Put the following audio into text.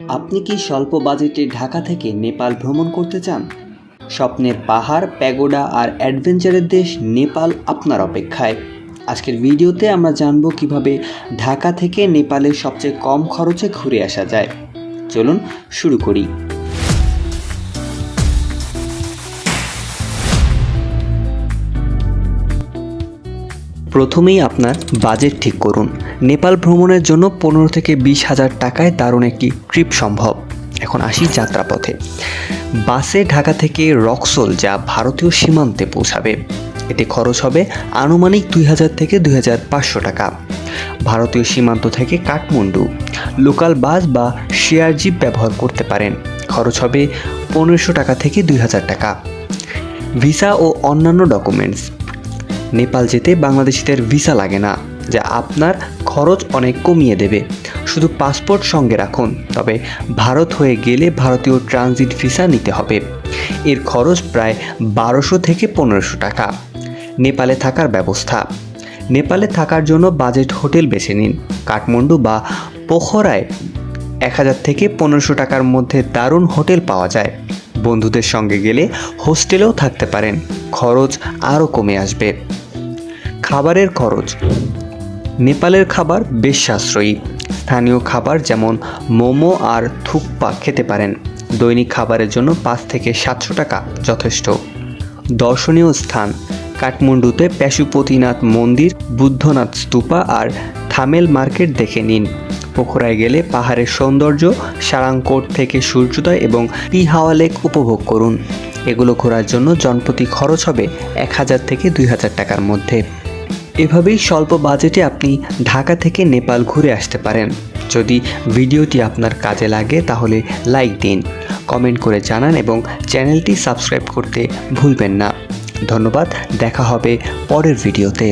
আপনি কি স্বল্প বাজেটে ঢাকা থেকে নেপাল ভ্রমণ করতে চান? স্বপ্নের পাহাড়, প্যাগোডা আর অ্যাডভেঞ্চারের দেশ নেপাল আপনার অপেক্ষায়। আজকের ভিডিওতে আমরা জানব কীভাবে ঢাকা থেকে নেপালের সবচেয়ে কম খরচে ঘুরে আসা যায়। চলুন শুরু করি। প্রথমেই আপনার বাজেট ঠিক করুন। নেপাল ভ্রমণের জন্য পনেরো থেকে বিশ হাজার টাকায় দারুণ একটি ট্রিপ সম্ভব। এখন আসি যাত্রাপথে। বাসে ঢাকা থেকে রক্সোল যা ভারতীয় সীমান্তে পৌঁছাবে। এতে খরচ হবে আনুমানিক দুই হাজার থেকে দুই হাজার পাঁচশো টাকা। ভারতীয় সীমান্ত থেকে কাঠমান্ডু। লোকাল বাস বা শেয়ার জিপ ব্যবহার করতে পারেন। খরচ হবে পনেরোশো টাকা থেকে দুই হাজার টাকা। ভিসা ও অন্যান্য ডকুমেন্টস। নেপাল যেতে বাংলাদেশিদের ভিসা লাগে না, যা আপনার খরচ অনেক কমিয়ে দেবে। শুধু পাসপোর্ট সঙ্গে রাখুন, তবে ভারত হয়ে গেলে ভারতীয় ট্রানজিট ভিসা নিতে হবে। এর খরচ প্রায় বারোশো থেকে পনেরোশো টাকা। নেপালে থাকার ব্যবস্থা। নেপালে থাকার জন্য বাজেট হোটেল বেছে নিন। কাঠমান্ডু বা পোখরায় এক হাজার থেকে পনেরোশো টাকার মধ্যে দারুণ হোটেল পাওয়া যায়। বন্ধুদের সঙ্গে গেলে হোস্টেলেও থাকতে পারেন। খরচ আরও কমে আসবে। খাবারের খরচ। নেপালের খাবার বেশ সাশ্রয়ী। স্থানীয় খাবার যেমন মোমো আর থুকপা খেতে পারেন। দৈনিক খাবারের জন্য পাঁচ থেকে সাতশো টাকা যথেষ্ট। দর্শনীয় স্থান। কাঠমান্ডুতে প্যাশুপতিনাথ মন্দির, বুদ্ধনাথ স্তূপা আর থামেল মার্কেট দেখে নিন। পোখরায় গেলে পাহাড়ের সৌন্দর্য, সারাংকোট থেকে সূর্যোদয় এবং পিহাওয়া লেক উপভোগ করুন। এগুলো ঘোরার জন্য জনপ্রতি খরচ হবে এক হাজার থেকে দুই হাজার টাকার মধ্যে। এভাবেই স্বল্প বাজেটে আপনি ঢাকা থেকে নেপাল ঘুরে আসতে পারেন। যদি ভিডিওটি আপনার কাজে লাগে তাহলে লাইক দিন, কমেন্ট করে জানান এবং চ্যানেলটি সাবস্ক্রাইব করতে ভুলবেন না। ধন্যবাদ, দেখা হবে পরের ভিডিওতে।